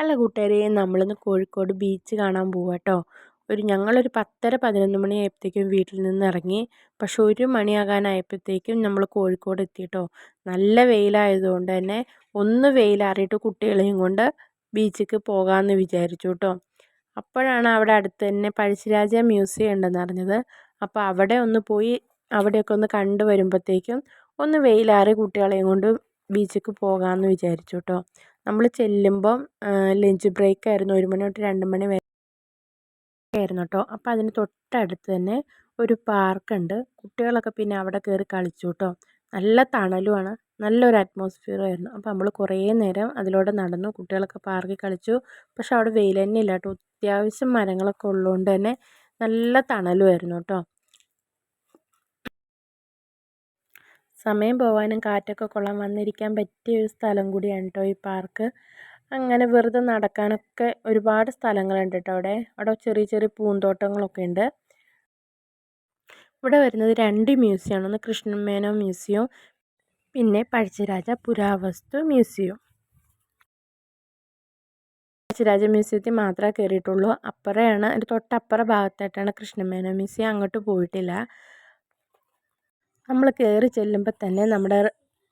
അല്ല കൂട്ടുകാരെ നമ്മളിന്ന് കോഴിക്കോട് ബീച്ച് കാണാൻ പോവാട്ടോ ഒരു ഞങ്ങളൊരു പത്തര പതിനൊന്ന് മണി ആയപ്പോഴത്തേക്കും വീട്ടിൽ നിന്ന് ഇറങ്ങി പക്ഷെ ഒരു മണിയാകാനായപ്പോഴത്തേക്കും നമ്മൾ കോഴിക്കോട് എത്തി കേട്ടോ നല്ല വെയിലായതുകൊണ്ട് തന്നെ ഒന്ന് വെയിലാറിയിട്ട് കുട്ടികളെയും കൊണ്ട് ബീച്ചിക്ക് പോകാമെന്ന് വിചാരിച്ചു കേട്ടോ അപ്പോഴാണ് അവിടെ അടുത്ത് തന്നെ പഴശ്ശിരാജ മ്യൂസിയം ഉണ്ടെന്ന് അറിഞ്ഞത്. അപ്പോൾ അവിടെ ഒന്ന് പോയി അവിടെയൊക്കെ ഒന്ന് കണ്ടു വരുമ്പോഴത്തേക്കും ഒന്ന് വെയിലാറി കുട്ടികളെയും കൊണ്ട് ബീച്ചിലേക്ക് പോകാമെന്ന് വിചാരിച്ചു കേട്ടോ നമ്മൾ ചെല്ലുമ്പം ലഞ്ച് ബ്രേക്ക് ആയിരുന്നു ഒരു മണി തൊട്ട് രണ്ട് മണി വരെ ആയിരുന്നു കേട്ടോ അപ്പോൾ അതിന് തൊട്ടടുത്ത് തന്നെ ഒരു പാർക്കുണ്ട്. കുട്ടികളൊക്കെ പിന്നെ അവിടെ കയറി കളിച്ചു കേട്ടോ നല്ല തണലുമാണ് നല്ലൊരു അറ്റ്മോസ്ഫിയർ ആയിരുന്നു. അപ്പോൾ നമ്മൾ കുറേ നേരം അതിലൂടെ നടന്നു. കുട്ടികളൊക്കെ പാർക്കിൽ കളിച്ചു. പക്ഷെ അവിടെ വെയിൽ തന്നെ ഇല്ല കേട്ടോ അത്യാവശ്യം മരങ്ങളൊക്കെ ഉള്ളതുകൊണ്ട് തന്നെ നല്ല തണലുമായിരുന്നു കേട്ടോ സമയം പോവാനും കാറ്റൊക്കെ കൊള്ളാൻ വന്നിരിക്കാൻ പറ്റിയ ഒരു സ്ഥലം കൂടിയാണ് കേട്ടോ ഈ പാർക്ക്. അങ്ങനെ വെറുതെ നടക്കാനൊക്കെ ഒരുപാട് സ്ഥലങ്ങളുണ്ട് കേട്ടോ അവിടെ. അവിടെ ചെറിയ ചെറിയ പൂന്തോട്ടങ്ങളൊക്കെ ഉണ്ട്. ഇവിടെ വരുന്നത് രണ്ട് മ്യൂസിയമാണ് ഒന്ന് കൃഷ്ണമേനോ മ്യൂസിയം പിന്നെ പഴശ്ശിരാജ പുരാവസ്തു മ്യൂസിയം പഴശ്ശിരാജ മ്യൂസിയത്തിൽ മാത്രമേ കയറിയിട്ടുള്ളൂ. അപ്പുറയാണ് അതിന്റെ തൊട്ടപ്പുറ ഭാഗത്തായിട്ടാണ് കൃഷ്ണമേനോ മ്യൂസിയം അങ്ങോട്ട് പോയിട്ടില്ല. നമ്മൾ കയറി ചെല്ലുമ്പോൾ തന്നെ നമ്മുടെ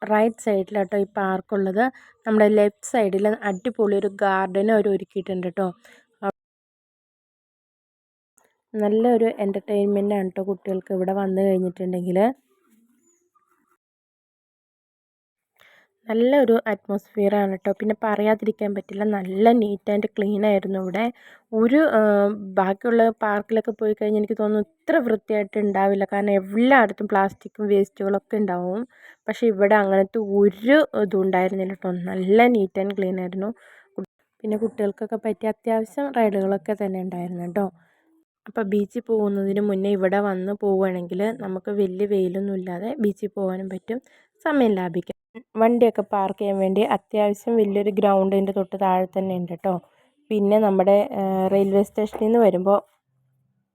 റൈറ്റ് സൈഡിലാട്ടോ ഈ പാർക്കുള്ളത് നമ്മുടെ ലെഫ്റ്റ് സൈഡിൽ അടിപൊളി ഒരു ഗാർഡൻ അവർ ഒരുക്കിയിട്ടുണ്ട് കേട്ടോ നല്ലൊരു എന്റർടൈൻമെന്റ് ആണ് കേട്ടോ കുട്ടികൾക്ക് ഇവിടെ വന്നു കഴിഞ്ഞിട്ടുണ്ടെങ്കിൽ നല്ലൊരു അറ്റ്മോസ്ഫിയറാണ് കേട്ടോ പിന്നെ പറയാതിരിക്കാൻ പറ്റില്ല നല്ല നീറ്റ് ആൻഡ് ക്ലീൻ ആയിരുന്നു ഇവിടെ. ഒരു ബാക്കിയുള്ള പാർക്കിലൊക്കെ പോയി കഴിഞ്ഞാൽ എനിക്ക് തോന്നുന്നു ഇത്ര വൃത്തിയായിട്ട് ഉണ്ടാവില്ല. കാരണം എല്ലായിടത്തും പ്ലാസ്റ്റിക്കും വേസ്റ്റുകളൊക്കെ ഉണ്ടാവും. പക്ഷേ ഇവിടെ അങ്ങനത്തെ ഒരു ഇതും ഉണ്ടായിരുന്നില്ല കേട്ടോ നല്ല നീറ്റ് ആൻഡ് ക്ലീൻ ആയിരുന്നു. പിന്നെ കുട്ടികൾക്കൊക്കെ പറ്റിയ അത്യാവശ്യം റൈഡുകളൊക്കെ തന്നെ ഉണ്ടായിരുന്നു കേട്ടോ അപ്പോൾ ബീച്ചിൽ പോകുന്നതിന് മുന്നേ ഇവിടെ വന്ന് പോവുകയാണെങ്കിൽ നമുക്ക് വലിയ വെയിലൊന്നും ഇല്ലാതെ ബീച്ചിൽ പോകാനും പറ്റും. സമയം ലാഭിക്കാം. വണ്ടിയൊക്കെ പാർക്ക് ചെയ്യാൻ വേണ്ടി അത്യാവശ്യം വലിയൊരു ഗ്രൗണ്ടിന്റെ തൊട്ട് താഴെ തന്നെ ഉണ്ട് കേട്ടോ പിന്നെ നമ്മുടെ റെയിൽവേ സ്റ്റേഷനിൽ നിന്ന് വരുമ്പോൾ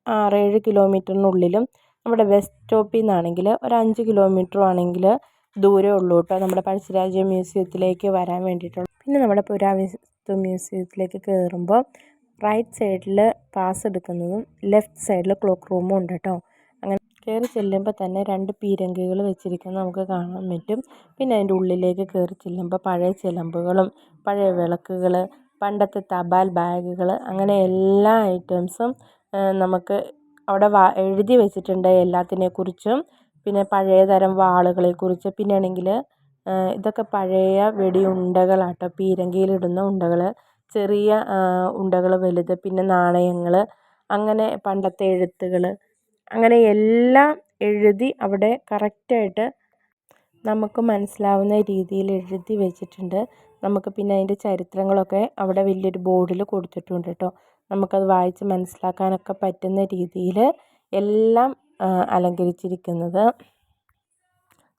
ആറേഴ് കിലോമീറ്ററിനുള്ളിലും നമ്മുടെ ബസ് സ്റ്റോപ്പിൽ നിന്നാണെങ്കിൽ ഒരു അഞ്ച് കിലോമീറ്റർ ആണെങ്കിൽ ദൂരമേ ഉള്ളൂ കേട്ടോ നമ്മുടെ പഴശ്ശിരാജ മ്യൂസിയത്തിലേക്ക് വരാൻ വേണ്ടിയിട്ടുള്ള. പിന്നെ നമ്മുടെ പുരാവസ്തു മ്യൂസിയത്തിലേക്ക് കയറുമ്പോൾ റൈറ്റ് സൈഡിൽ പാസ് എടുക്കുന്നതും ലെഫ്റ്റ് സൈഡിൽ ക്ലോക്ക് റൂമും ഉണ്ട് കേട്ടോ കയറി ചെല്ലുമ്പോൾ തന്നെ രണ്ട് പീരങ്കികൾ വെച്ചിരിക്കുന്നത് നമുക്ക് കാണാൻ പറ്റും. പിന്നെ അതിന്റെ ഉള്ളിലേക്ക് കയറി ചെല്ലുമ്പോൾ പഴയ ചിലമ്പുകളും പഴയ വിളക്കുകൾ പണ്ടത്തെ തപാൽ ബാഗുകൾ അങ്ങനെ എല്ലാ ഐറ്റംസും നമുക്ക് അവിടെ എഴുതി വെച്ചിട്ടുണ്ട് എല്ലാത്തിനെക്കുറിച്ചും. പിന്നെ പഴയ തരം വാളുകളെക്കുറിച്ച് പിന്നെ ആണെങ്കിൽ ഇതൊക്കെ പഴയ വെടിയുണ്ടകളാട്ടോ. പീരങ്കിയിലിടുന്ന ഉണ്ടകൾ ചെറിയ ഉണ്ടകൾ വലുത് പിന്നെ നാണയങ്ങൾ അങ്ങനെ പണ്ടത്തെ എഴുത്തുകൾ അങ്ങനെ എല്ലാം എഴുതി അവിടെ കറക്റ്റായിട്ട് നമുക്ക് മനസ്സിലാവുന്ന രീതിയിൽ എഴുതി വെച്ചിട്ടുണ്ട്. നമുക്ക് പിന്നെ അതിന്റെ ചരിത്രങ്ങളൊക്കെ അവിടെ വലിയൊരു ബോർഡിൽ കൊടുത്തിട്ടുണ്ട് കേട്ടോ. നമുക്കത് വായിച്ച് മനസ്സിലാക്കാനൊക്കെ പറ്റുന്ന രീതിയിൽ എല്ലാം അലങ്കരിച്ചിരിക്കുന്നത്.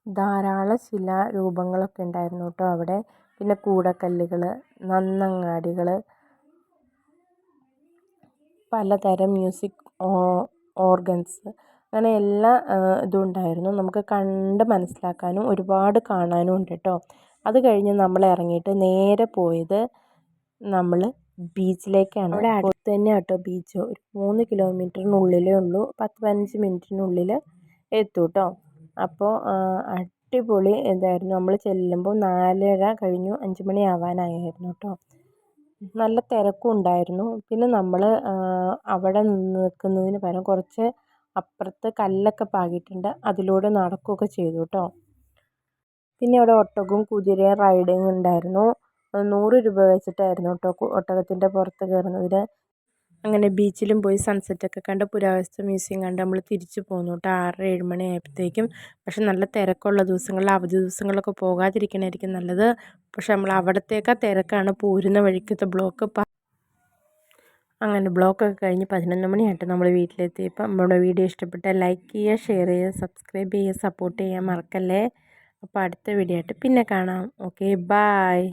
ധാരാളം ശിലാരൂപങ്ങളൊക്കെ ഉണ്ടായിരുന്നു കേട്ടോ അവിടെ. പിന്നെ കൂടക്കല്ലുകൾ നന്നങ്ങാടികൾ പലതരം മ്യൂസിക് ഓർഗൻസ് അങ്ങനെ എല്ലാ ഇതും ഉണ്ടായിരുന്നു നമുക്ക് കണ്ട് മനസ്സിലാക്കാനും ഒരുപാട് കാണാനും ഉണ്ട് കേട്ടോ അത് കഴിഞ്ഞ് നമ്മൾ ഇറങ്ങിയിട്ട് നേരെ പോയത് നമ്മൾ ബീച്ചിലേക്കാണ്. അവിടെ അടുത്ത് തന്നെ കേട്ടോ ബീച്ച്. ഒരു മൂന്ന് കിലോമീറ്ററിനുള്ളിലേ ഉള്ളൂ. പത്ത് പതിനഞ്ച് മിനിറ്റിനുള്ളിൽ എത്തും കേട്ടോ അപ്പോൾ അടിപൊളി ഇതായിരുന്നു. നമ്മൾ ചെല്ലുമ്പോൾ നാലര കഴിഞ്ഞു അഞ്ച് മണി ആവാനായിരുന്നു കേട്ടോ നല്ല തിരക്കും ഉണ്ടായിരുന്നു. പിന്നെ നമ്മൾ അവിടെ നിൽക്കുന്നതിന് പകരം കുറച്ച് അപ്പുറത്ത് കല്ലൊക്കെ പാകിയിട്ടുണ്ട്. അതിലൂടെ നടക്കുകയൊക്കെ ചെയ്തു കേട്ടോ. പിന്നെ അവിടെ ഒട്ടകവും കുതിരയും റൈഡിങ് ഉണ്ടായിരുന്നു. നൂറ് രൂപ വെച്ചിട്ടായിരുന്നു കേട്ടോ ഒട്ടകത്തിന്റെ പുറത്ത് കയറുന്നതിന്. അങ്ങനെ ബീച്ചിലും പോയി സൺസെറ്റൊക്കെ കണ്ട് പുരാവസ്തു മ്യൂസിയം കണ്ട് നമ്മൾ തിരിച്ചു പോന്നു കേട്ടോ ആറര ഏഴ് മണി ആയപ്പോഴത്തേക്കും പക്ഷെ നല്ല തിരക്കുള്ള ദിവസങ്ങളിൽ അവധി ദിവസങ്ങളിലൊക്കെ പോകാതിരിക്കണമായിരിക്കും നല്ലത്. പക്ഷെ നമ്മൾ അവിടത്തേക്കാ തിരക്കാണ് പോരുന്ന വഴിക്കത്തെ ബ്ലോക്ക് അങ്ങനെ ബ്ലോക്കൊക്കെ കഴിഞ്ഞ് പതിനൊന്ന് മണിയായിട്ട് നമ്മൾ വീട്ടിലെത്തിയപ്പോൾ നമ്മുടെ വീഡിയോ ഇഷ്ടപ്പെട്ട ലൈക്ക് ചെയ്യുക ഷെയർ ചെയ്യുക സബ്സ്ക്രൈബ് ചെയ്യുക സപ്പോർട്ട് ചെയ്യാൻ മറക്കല്ലേ. അപ്പോൾ അടുത്ത വീഡിയോ ആയിട്ട് പിന്നെ കാണാം. Okay bye